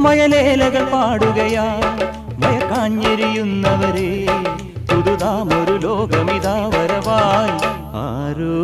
മയലേലകൾ പാടുകയാ. മയക്കാഞ്ഞെരിയുന്നവരെ പുതുതാമൊരു ലോകമിതാ വരവായി ആരോ